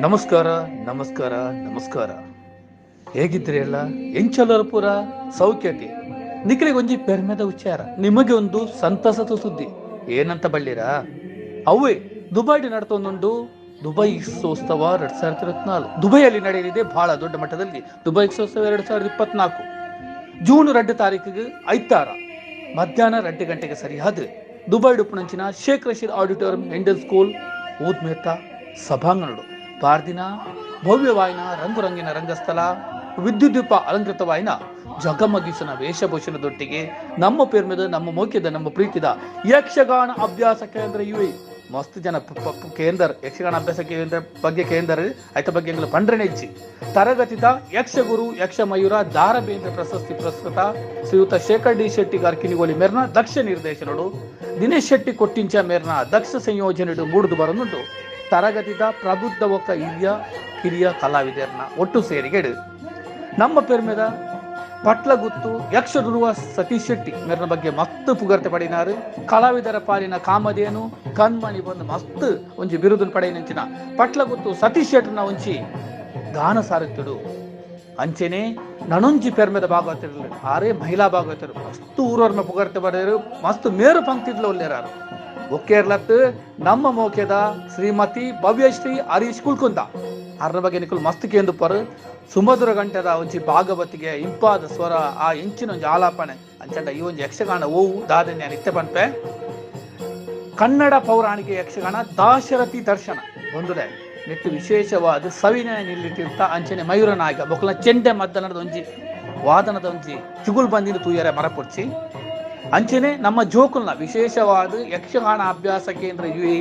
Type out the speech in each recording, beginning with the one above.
ನಮಸ್ಕಾರ ನಮಸ್ಕಾರ ನಮಸ್ಕಾರ. ಹೇಗಿದ್ರಿ ಎಲ್ಲ? ಎಂಚಲರ ಪುರ ಸೌಖ್ಯತೆ. ನಿಖಿಲಿಗೆ ಒಂಜಿ ಪೆರ್ಮೆದ ವಿಚಾರ ನಿಮಗೆ ಒಂದು ಸಂತಸದ ಸುದ್ದಿ. ಏನಂತ ಬಳ್ಳಿರಾ? ಅವೇ ದುಬೈಡಿ ನಡ್ತೊಂದುಂಡು ದುಬೈ ಇಕ್ಸೋತ್ಸವ ಎರಡ್ ಸಾವಿರದ ಇಪ್ಪತ್ನಾಲ್ಕು. ದುಬೈಯಲ್ಲಿ ನಡೆಯಲಿದೆ ಬಹಳ ದೊಡ್ಡ ಮಟ್ಟದಲ್ಲಿ ದುಬೈ ಇಕ್ಸೋತ್ಸವ ಎರಡ್ ಸಾವಿರದ ಇಪ್ಪತ್ನಾಲ್ಕು. ಜೂನ್ ಎರಡು ತಾರೀಕಿಗೆ ಐತಾರ. ಮಧ್ಯಾಹ್ನ ಎರಡು ಗಂಟೆಗೆ ಸರಿಯಾದ Dubai ಡುಪ್ಪುನಂಚಿನ Sheikh Rashid auditorium Indian school Oud Metha ಪಾರ್ದಿನ ಭವ್ಯವಾಯಿನ ರಂಗುರಂಗಿನ ರಂಗಸ್ಥಳ ವಿದ್ಯುದ್ದೀಪ ಅಲಂಕೃತವಾಯಿನ ಜಗಮಗಿಸನ ವೇಷಭೂಷಣದೊಟ್ಟಿಗೆ ನಮ್ಮ ಪೇರ್ಮೆದ, ನಮ್ಮ ಮೌಖ್ಯದ, ನಮ್ಮ ಪ್ರೀತಿದ ಯಕ್ಷಗಾನ ಅಭ್ಯಾಸ ಕೇಂದ್ರ ಇವೆ. ಮಸ್ತ್ ಜನ ಕೇಂದ್ರ, ಯಕ್ಷಗಾನ ಅಭ್ಯಾಸ ಕೇಂದ್ರ ಬಗ್ಗೆ ಕೇಂದ್ರ ಆಯ್ತ ಬಗ್ಗೆ ಪಂಡ್ರನೆ ಇಜ್ಜಿ. ತರಗತಿದ ಯಕ್ಷಗುರು ಯಕ್ಷ ಮಯೂರ ದಾರಬೇಂದ್ರ ಪ್ರಶಸ್ತಿ ಪ್ರಸ್ತುತ ಶ್ರೀಯುತ ಶೇಖರ್ ಡಿ ಶೆಟ್ಟಿ ಗಾರ್ಕಿನಿಗೋಲಿ ಮೇರ್ನ ದಕ್ಷ ನಿರ್ದೇಶನಡು ದಿನೇಶ್ ಶೆಟ್ಟಿ ಕೊಟ್ಟಿಂಚ ಮೇರ್ನ ದಕ್ಷ ಸಂಯೋಜನೆ ಮೂಡಿದು ಬರನುಂಟು ತರಗತಿದ ಪ್ರಬುದ್ಧ ಒಕ್ಕ ಹಿರಿಯ, ಕಿರಿಯ ಕಲಾವಿದರನ್ನ ಒಟ್ಟು ಸೇರಿಗೆಡು ನಮ್ಮ ಪೆರ್ಮೆದ ಪಟ್ಲಗುತ್ತು ಯಕ್ಷ ಧ್ರುವ ಸತೀಶ್ ಶೆಟ್ಟಿ ಮೇರನ ಬಗ್ಗೆ ಮಸ್ತ್ ಪುಗರ್ತೆ ಪಡಿನಾರು. ಕಲಾವಿದರ ಪಾಲಿನ ಕಾಮಧೇನು, ಕಣ್ಮಣಿ ಬಂದು ಮಸ್ತ್ ಒಂಜಿ ಬಿರುದನ್ ಪಡೆಯನಂಚಿನ ಪಟ್ಲಗುತ್ತು ಸತೀಶ್ ಶೆಟ್ಟಿನ ಉಂಚಿ ಗಾನ ಸಾರುತ್ತಿಡು ಅಂಚೆನೆ ನನುಂಜಿ ಪೆರ್ಮೆದ ಭಾಗವತರು ಆರೇ ಮಹಿಳಾ ಭಾಗವತರು ಮಸ್ತ್ ಊರವ್ರನ್ನ ಪುಗರ್ತೆ ಪಡೆಯರು ಮಸ್ತ್ ಮೇರು ಪಂಕ್ತಿದ್ಲ ಒಲ್ಲೇರಾರು. ಒಕ್ಕೇರ್ಲತ್ ನಮ್ಮ ಮೋಕೆದ ಶ್ರೀಮತಿ ಭವ್ಯಶ್ರೀ ಹರೀಶ್ ಕುಲ್ಕುಂದ ಅರ್ನ ಬಗ್ಗೆ ನಿಕುಲು ಮಸ್ತ್ ಕೇಂದು ಪರ್. ಸುಮಧುರ ಗಂಟೆದ ಒಂಜಿ ಭಾಗವತಿಗೆ ಇಂಪಾದ ಸ್ವರ ಆ ಇಂಚಿನ ಒಂಜಿ ಆಲಾಪನೆ ಅಂಚಂಡ ಈ ಒಂಜಿ ಯಕ್ಷಗಾನ ಓವು ದಾದನ್ಯ ನಿತ್ಯ ಪನ್ಪೆ. ಕನ್ನಡ ಪೌರಾಣಿಕ ಯಕ್ಷಗಾನ ದಾಶರಥಿ ದರ್ಶನ. ಬಂದುಡೆ ನೆಟ್ಟು ವಿಶೇಷವಾದ ಸವಿನಯ ನಿಲ್ಲಿಟ್ಟಿರ್ತ ಅಂಚನೆ ಮಯೂರ ನಾಯಕ. ಬೊಕ್ಕಲ ಚೆಂಡೆ ಮದ್ದನದ ಒಂಜಿ, ವಾದನದ ಒಂಜಿ, ಚುಗುಲ್ ಬಂದಿನ ತೂಯರೆ ಮರಪುಡ್ಚಿ ಅಂಚನೆ ನಮ್ಮ ಜೋಕುಲ್ನ ವಿಶೇಷವಾದ ಯಕ್ಷಗಾನ ಅಭ್ಯಾಸ ಕೇಂದ್ರ ಯು ಎ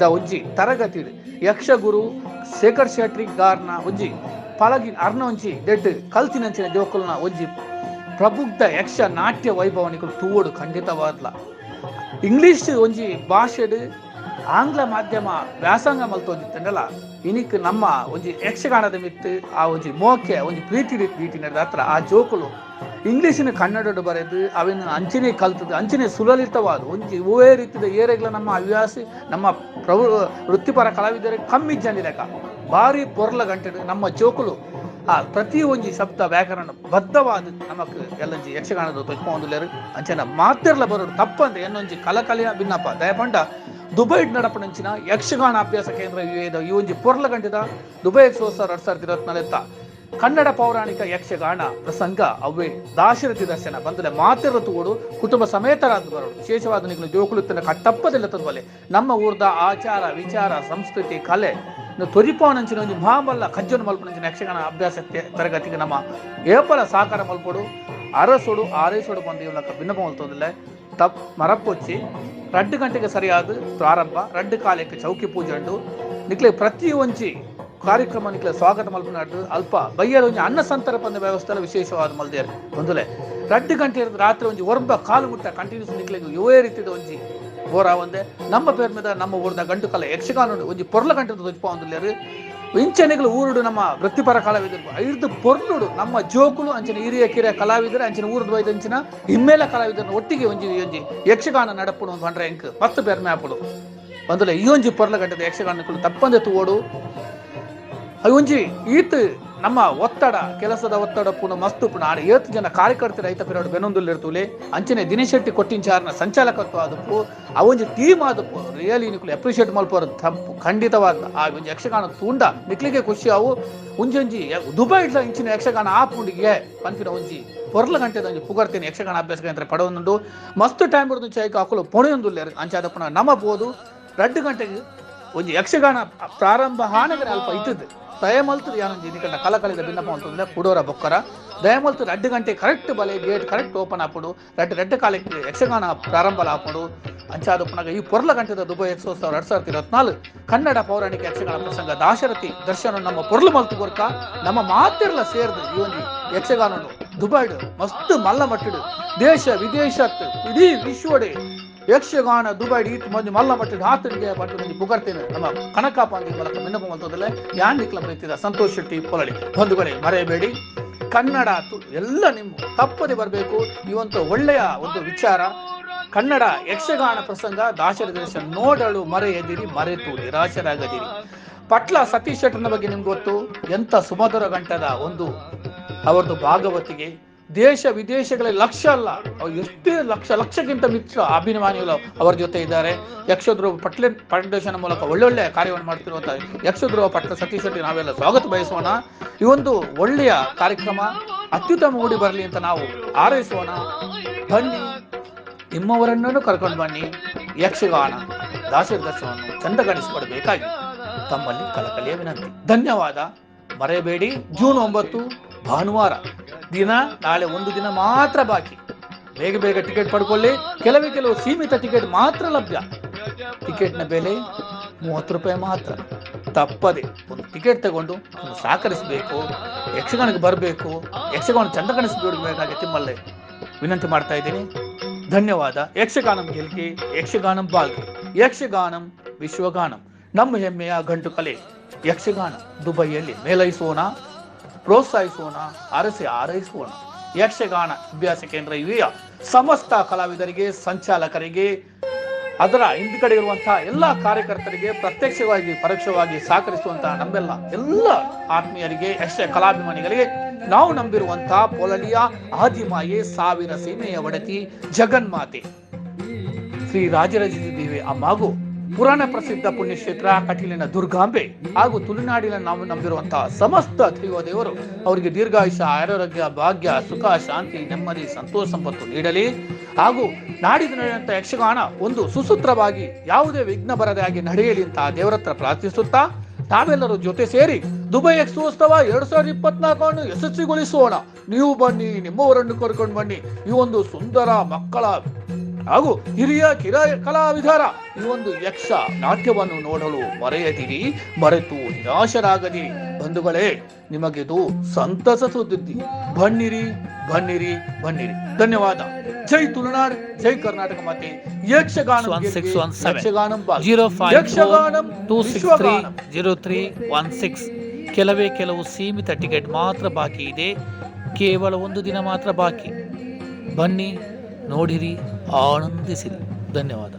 ದ ಒಂಜಿ ತರಗತಿ ಯಕ್ಷಗುರು ಶೇಖರ್ ಶೆಟ್ರಿ ಗಾರ್ನ ಒಂಜಿ ಪಳಗಿನ ಅರ್ನ ಒಂಜಿ ದೆಡ್ ಕಲ್ತಿನಂಚಿನ ಜೋಕುಲ್ನ ಒಂಜಿ ಪ್ರಬುದ್ಧ ಯಕ್ಷ ನಾಟ್ಯ ವೈಭವನಿಗಳು ತೂವಡು ಖಂಡಿತವಾದ್ಲ. ಇಂಗ್ಲಿಷ್ ಒಂಜಿ ಭಾಷೆಡ್ ಆಂಗ್ಲ ಮಾಧ್ಯಮ ವ್ಯಾಸಂಗ ಮಲ್ತೊಂದಿತ್ತಂಡಲ್ಲ ಇನಿಕ್ ನಮ್ಮ ಒಂಜಿ ಯಕ್ಷಗಾನದ ಮಿತ್ತು ಆ ಒಂಜಿ ಮೋಕೆ ಒಂಜಿ ಪ್ರೀತಿ ರೀತಿ ಹತ್ರ ಆ ಜೋಕುಲು ಇಂಗ್ಲಿಷಿನ ಕನ್ನಡ ಬರೆದು ಅವಿನ ಅಂಚನೆ ಕಲ್ತದ್ದು, ಅಂಚನೆ ಸುಲಲಿತವಾದ ಒಂಜಿ ಓವೇ ರೀತಿಯ ಏರೆಗಳ ನಮ್ಮ ಹವ್ಯಾಸಿ, ನಮ್ಮ ಪ್ರಭು ವೃತ್ತಿಪರ ಕಲಾವಿದರಿಗೆ ಕಮ್ಮಿ ಜನಕ ಭಾರಿ ಪೊರ್ಲ ಗಂಟೆ ನಮ್ಮ ಜೋಕುಲು ಆ ಪ್ರತಿ ಒಂಜಿ ಶಬ್ದ ವ್ಯಾಕರಣ ಬದ್ಧವಾದ ನಮಕ್ ಎಲ್ಲಂಜಿ ಯಕ್ಷಗಾನದ ತೊಚ್ಕೊಂಡುಲೇರು ಅಂಚನ ಮಾತಿರ್ಲ ಬರೋದು ತಪ್ಪಂದ್ರೆ ಎನ್ನೊಂಜಿ ಕಲಕಲೆಯ ಭಿನ್ನಪ್ಪ ದಯಪಂಡ ದುಬೈ ನಡಪಣಂಚಿನ ಯಕ್ಷಗಾನ ಅಭ್ಯಾಸ ಕೇಂದ್ರ ಈ ಒಂಜಿ ಪೊರ್ಲ ಗಂಟೆದ ದುಬೈ ಸೋಸರ್ ಎರಡ್ ಸಾವಿರದ ಕನ್ನಡ ಪೌರಾಣಿಕ ಯಕ್ಷಗಾನ ಪ್ರಸಂಗ ಅವೇ ದಾಶರಥಿ ದರ್ಶನ ಬಂದಲೆ ಮಾತಿರ ತೂಡು ಕುಟುಂಬ ಸಮೇತರಾದ ಬರೋಡು. ವಿಶೇಷವಾದ ನಿಗಳು ಜೋಕುಲುತ್ತಿನ ಕಟ್ಟಪ್ಪದಿಲ್ಲ ತಂದ್ವಲೆ. ನಮ್ಮ ಊರ್ದ ಆಚಾರ, ವಿಚಾರ, ಸಂಸ್ಕೃತಿ, ಕಲೆ. ತೊರಿಪಾನಂಚಿನ ಒಂದು ಮಹಾಮಲ್ಲ ಕಜ್ಜನ ಮಲ್ಪನಂಚಿನ ಯಕ್ಷಗಾನ ಅಭ್ಯಾಸ ತರಗತಿಗೆ ನಮ್ಮ ಏಪಲ ಸಾಕಾರ ಮಲ್ಪಡು, ಅರಸೋಡು ಆರೈಸೋಡು ಬಂದು ಇವಲಕ ಭಿನ್ನಪ ತಪ್ ಮರಪ್ಪೊಚ್ಚಿ ರಡ್ಡು ಗಂಟೆಗೆ ಸರಿಯಾದ ಪ್ರಾರಂಭ, ರಡ್ಡು ಕಾಲಕ್ಕೆ ಚೌಕಿ ಪೂಜೆ ಉಂಡು ನಿಕ್ಲೆ ಪ್ರತಿ ಒಂಜಿ ಕಾರ್ಯಕ್ರಮ స్వాగతం ಅಲ್ಪ అల్ప బయ్యర్ ಅನ್ನ అన్న సంతర్పణ ವಿಶೇಷವಾದ ಮಲ್ದೇರ್ ಒಂದುಲೆ ರಡ್ಡು ಗಂಟೆ ಇರೋದು ರಾತ್ರಿ ಒಂಜಿ ಒರ್ಬ ಕಾಲು ಗುಟ್ಟ ಕಂಟಿನ್ಯೂಸ್ ನಿಕ್ಲೆ ಯುವೇ ರೀತಿದ ಒಂಜಿ ಹೋರ ಒಂದೆ. ನಮ್ಮ ಪೇರ್ ಮೇದ ನಮ್ಮ ಊರಿನ ಗಂಟು ಕಾಲ ಯಕ್ಷಗಾನ ಒಂಜಿ ಪೊರ್ಲ ಗಂಟೆ ದೊಜ್ಪ ಒಂದುಲ್ಲೇರು ಇಂಚನೆಗಳು ಊರುಡು ನಮ್ಮ ವೃತ್ತಿಪರ ಕಲಾವಿದರು. ಐದು ಪೊರ್ಲುಡು ನಮ್ಮ ಜೋಕುಲು ಅಂಚಿನ ಹಿರಿಯ ಕಿರಿಯ ಕಲಾವಿದರು, ಅಂಚಿನ ಊರದು ಬೈದ ಅಂಚಿನ ಹಿಮ್ಮೇಲ ಕಲಾವಿದರನ್ನು ಒಟ್ಟಿಗೆ ಒಂಜಿ ಒಂಜಿ ಯಕ್ಷಗಾನ ನಡಪುಡು ಒಂದು ಬಂಡ್ರೆ ಎಂಕ್. ಮತ್ತೆ ಪೇರ್ ಮ್ಯಾಪುಡು ಒಂದಲ್ಲ ಈ ಒಂಜಿ ಪೊರ್ಲ ಗಂಟದ ಯಕ್ಷಗಾನ ತಪ್ಪಂದೆ ತೂವೋಡು. ಒಂಜಿ ಈತ್ ನಮ್ಮ ಒತ್ತಡ, ಕೆಲಸದ ಒತ್ತಡ ಪುನ ಮಸ್ತು ಪುನ ಆಡ ಏತ್ ಜನ ಕಾರ್ಯಕರ್ತರ ರೈತ ಪಿರಡು ಬೆನೊಂದುಲ್ಲಿರ್ತುಲೆ ಅಂಚನೆ ದಿನೇಶ್ ಶೆಟ್ಟಿ ಕೊಟ್ಟಿಂಚಾರ್ನ ಸಂಚಾಲಕತ್ವ ಆದಪ್ಪು, ಆ ಟೀಮ್ ಆದಪ್ಪು ರಿಯಲಿ ನಿಕ್ಲು ಅಪ್ರಿಷಿಯೇಟ್ ಮಲ್ಪೋರು ತಪ್ಪು. ಖಂಡಿತವಾದ ಆ ಒಂಜಿ ಯಕ್ಷಗಾನ ತೂಂಡ ನಿಕ್ಲಿಗೆ ಖುಷಿ ಅವು. ಒಂಜಿ ಒಂಜಿ ಯ- ದುಬೈ ಇಡ್ಲ ಇಂಚಿನ ಯಕ್ಷಗಾನ ಆಪುಂಡಿಗೆ ಪಂಪಿನ ಒಂಜಿ ಪೊರ್ಲ ಗಂಟೆದ ಒಂಜಿ ಪುಗರ್ತೇನೆ ಯಕ್ಷಗಾನ ಅಭ್ಯಾಸ ಕೇಂದ್ರ ಪಡವೊಂದುಂಡು. ಮಸ್ತ್ ಟೈಮ್ ಬಿಡ್ದು ಚೈಕ ಹಾಕಲು ಪೊಣೆಯೊಂದುಲ್ಲೇರು ಅಂಚಾದ ನಮ್ಮ ಬೋದು ರಡ್ಡು ಗಂಟೆಗೆ ಒಂಜಿ ಯಕ್ಷಗಾನ ಪ್ರಾರಂಭ ಹಾನಗರ ಅಲ್ಪ ಇದ್ದದ್ದು. ದಯಮಲ್ತು ಯಾನಂಜಿ ಕಂಡ ಕಲಕಲಿದ ಭಿನ್ನಪ್ಪ ಅಂತಂದ್ರೆ ಕುಡೋರ ಬೊಕ್ಕರ. ದಯಮಲ್ತು ರೆಡ್ ಗಂಟೆ ಕರೆಕ್ಟ್ ಬಲೆ ಗೇಟ್ ಕರೆಕ್ಟ್ ಓಪನ್ ಆಪುಡು ರೆಡ್ ರೆಡ್ ಕಾಲಕ್ಕೆ ಯಕ್ಷಗಾನ ಪ್ರಾರಂಭ ಅಂಚಾದ ಪುನಗ ಈ ಪೊರ್ಲ ಗಂಟೆದ ದುಬೈ ಎಕ್ಸೋತ್ಸವ ಎರಡ್ ಸಾವಿರದ ಇಪ್ಪತ್ನಾಲ್ಕು ಕನ್ನಡ ಪೌರಾಣಿಕ ಯಕ್ಷಗಾನ ಪ್ರಸಂಗ ದಾಶರಥಿ ದರ್ಶನ ನಮ್ಮ ಪೊರ್ಲು ಮಲ್ತು ಗೊರ್ಕ ನಮ್ಮ ಮಾತಿರ್ಲ ಸೇರ್ದು ಈ ಒಂದು ಯಕ್ಷಗಾನ ದುಬೈಡ್, ಮಸ್ತ್ ಮಲ್ಲ ಮಟ್ಟಿಡು. ದೇಶ ವಿದೇಶತ್ ಇಡೀ ವಿಶ್ವಡೆ ಯಕ್ಷಗಾನ ದುಬೈ ಮಂದಿ ಮಲ್ಲ ಮಟ್ಟಿದ ಹಾತರಿಗೆ ಪಟ್ಟು ಮಂದಿ ಪುಗರ್ತೇನೆ ನಮ್ಮ ಕನಕ ಪಾಂಡಿ ಮೂಲಕ ಯಾನ್ ನಿಕ್ಲ ಸಂತೋಷ್ ಶೆಟ್ಟಿ ಪೊಲಳಿ. ಬಂಧುಗಳೇ, ಮರೆಯಬೇಡಿ. ಕನ್ನಡ ಎಲ್ಲ ನಿಮ್ಮ ತಪ್ಪದೆ ಬರಬೇಕು. ಒಂದು ಒಳ್ಳೆಯ ಒಂದು ವಿಚಾರ. ಕನ್ನಡ ಯಕ್ಷಗಾನ ಪ್ರಸಂಗ ದಾಶರದೇಶ ನೋಡಲು ಮರೆಯದಿರಿ, ಮರೆತು ನಿರಾಶರಾಗದಿರಿ. ಪಟ್ಲ ಸತೀಶ್ ಶೆಟ್ಟರ್ನ ಬಗ್ಗೆ ನಿಮ್ಗೆ ಗೊತ್ತು? ಎಂತ ಸುಮಧುರ ಗಂಟದ ಒಂದು ಅವರದು ಭಾಗವತಿಗೆ ದೇಶ ವಿದೇಶಗಳಲ್ಲಿ ಲಕ್ಷ ಅಲ್ಲ, ಎಷ್ಟೇ ಲಕ್ಷ, ಲಕ್ಷಕ್ಕಿಂತ ಮಿತ್ರ ಅಭಿಮಾನಿಗಳು ಅವರ ಜೊತೆ ಇದ್ದಾರೆ. ಯಕ್ಷಧ್ರುವ ಪಟ್ಲೆ ಫೌಂಡೇಶನ್ ಮೂಲಕ ಒಳ್ಳೊಳ್ಳೆ ಕಾರ್ಯವನ್ನು ಮಾಡ್ತಿರುವಂತ ಯಕ್ಷಧ್ರುವ ಪಟ್ಲ ಸತೀಶ್ ಶೆಟ್ಟಿ ನಾವೆಲ್ಲ ಸ್ವಾಗತ ಬಯಸೋಣ. ಈ ಒಂದು ಒಳ್ಳೆಯ ಕಾರ್ಯಕ್ರಮ ಅತ್ಯುತ್ತಮ ಮೂಡಿ ಬರಲಿ ಅಂತ ನಾವು ಹಾರೈಸೋಣ. ಬನ್ನಿ, ನಿಮ್ಮವರನ್ನೂ ಕರ್ಕೊಂಡು ಬನ್ನಿ. ಯಕ್ಷಗಾನ, ದಾಸದರ್ಶನವನ್ನು ಚಂದಗಾಣಿಸಿಕೊಡಬೇಕಾಗಿ ತಮ್ಮಲ್ಲಿ ಕಲಕಲಿಯ ವಿನಂತಿ. ಧನ್ಯವಾದ. ಮರೆಯಬೇಡಿ. ಜೂನ್ ಒಂಬತ್ತು, ಭಾನುವಾರ. ದಿನ, ನಾಳೆ ಒಂದು ದಿನ ಮಾತ್ರ ಬಾಕಿ. ಬೇಗ ಬೇಗ ಟಿಕೆಟ್ ಪಡ್ಕೊಳ್ಳಿ. ಕೆಲವೇ ಕೆಲವು ಸೀಮಿತ ಟಿಕೆಟ್ ಮಾತ್ರ ಲಭ್ಯ. ಟಿಕೆಟ್ನ ಬೆಲೆ ಮೂವತ್ತು ರೂಪಾಯಿ ಮಾತ್ರ. ತಪ್ಪದೆ ಒಂದು ಟಿಕೆಟ್ ತಗೊಂಡು ಸಹಕರಿಸಬೇಕು, ಯಕ್ಷಗಾನಕ್ಕೆ ಬರಬೇಕು, ಯಕ್ಷಗಾನ ಚಂದಗಾಣಿಸಬೇಕಾಗಿ ತಿಮ್ಮಲ್ಲೇ. ವಿನಂತಿ ಮಾಡ್ತಾ ಇದ್ದೀನಿ. ಧನ್ಯವಾದ. ಯಕ್ಷಗಾನಂ ಗೆಲ್ಗೆ ಯಕ್ಷಗಾನಂ ಬಾಲ್ಗೆ ಯಕ್ಷಗಾನಂ ವಿಶ್ವಗಾನಂ. ನಮ್ಮ ಹೆಮ್ಮೆಯ ಗಂಟು ಕಲೆ. ಯಕ್ಷಗಾನ ದುಬೈಯಲ್ಲಿ ಮೇಲೈಸೋಣ. ಪ್ರೋತ್ಸಾಹಿಸೋಣ, ಅರಸಿ ಆರೈಸೋಣ ಯಕ್ಷಗಾನ ಅಭ್ಯಾಸ ಕೇಂದ್ರ ಇವೆಯ ಸಮಸ್ತ ಕಲಾವಿದರಿಗೆ, ಸಂಚಾಲಕರಿಗೆ, ಅದರ ಹಿಂದ್ಗಡೆ ಇರುವಂತಹ ಎಲ್ಲ ಕಾರ್ಯಕರ್ತರಿಗೆ ಪ್ರತ್ಯಕ್ಷವಾಗಿ, ಪರೋಕ್ಷವಾಗಿ ಸಹಕರಿಸುವಂತಹ ನಮ್ಮೆಲ್ಲ ಎಲ್ಲ ಆತ್ಮೀಯರಿಗೆ, ಯಕ್ಷ ಕಲಾಭಿಮಾನಿಗಳಿಗೆ ನಾವು ನಂಬಿರುವಂತಹ ಪೊಲಲಿಯ ಆದಿಮಾಯಿ ಸಾವಿರ ಸೀಮೆಯ ಒಡತಿ ಜಗನ್ಮಾತೆ. ಶ್ರೀ ರಾಜರಾಜೇಶ್ವರಿ ದೇವಿ ಪುರಾಣ ಪ್ರಸಿದ್ಧ ಪುಣ್ಯಕ್ಷೇತ್ರ ಕಟೀಲಿನ ದುರ್ಗಾಂಬೆ ಹಾಗೂ ತುಳುನಾಡಿನ ನಾವು ನಂಬಿರುವಂತಹ ಸಮಸ್ತ ದೈವ ದೇವರು ಅವರಿಗೆ ದೀರ್ಘಾಯುಷ ಆರೋಗ್ಯ, ಭಾಗ್ಯ, ಸುಖ, ಶಾಂತಿ, ನೆಮ್ಮದಿ, ಸಂತೋಷ ಸಂಪತ್ತು ನೀಡಲಿ. ಹಾಗೂ ನಾಡಿದ ನಡೆಯುವಂತಹ ಯಕ್ಷಗಾನ ಒಂದು ಸುಸೂತ್ರವಾಗಿ ಯಾವುದೇ ವಿಘ್ನ ಬರದೆ ಆಗಿ ನಡೆಯಲಿ ಅಂತ ದೇವರತ್ರ ಪ್ರಾರ್ಥಿಸುತ್ತಾ ತಾವೆಲ್ಲರೂ ಜೊತೆ ಸೇರಿ ದುಬೈ ಎಕ್ಸ್ಪೋತ್ಸವ ಎರಡ್ ಸಾವಿರದ ಇಪ್ಪತ್ನಾಲ್ಕನ್ನು ಯಶಸ್ವಿಗೊಳಿಸೋಣ. ನೀವು ಬನ್ನಿ, ನಿಮ್ಮವರನ್ನು ಕರ್ಕೊಂಡು ಬನ್ನಿ. ಈ ಒಂದು ಸುಂದರ ಮಕ್ಕಳ ಹಾಗೂ ಹಿರಿಯ ಕಿರಾಯ ಕಲಾವಿದರ ಈ ಒಂದು ಯಕ್ಷ ನಾಟ್ಯವನ್ನು ನೋಡಲು ಮರೆಯದಿರಿ ಮರೆತು ನಿರಾಶರಾಗದಿರಿ. ಬಂಧುಗಳೇ ನಿಮಗಿದು ಸಂತಸ ಸುದ್ದಿ ಬನ್ನಿರಿ ಬನ್ನಿರಿ ಬನ್ನಿರಿ. ಧನ್ಯವಾದ. ಜೈ ತುಳುನಾಡ್ ಜೈ ಕರ್ನಾಟಕ ಮಾತೆ. ಯಕ್ಷಗಾನ ಕೆಲವೇ ಕೆಲವು ಸೀಮಿತ ಟಿಕೆಟ್ ಮಾತ್ರ ಬಾಕಿ ಇದೆ. ಕೇವಲ ಒಂದು ದಿನ ಮಾತ್ರ ಬಾಕಿ. ಬನ್ನಿ. ನೋಡಿರಿ ಆನಂದಿಸಿರಿ. ಧನ್ಯವಾದ.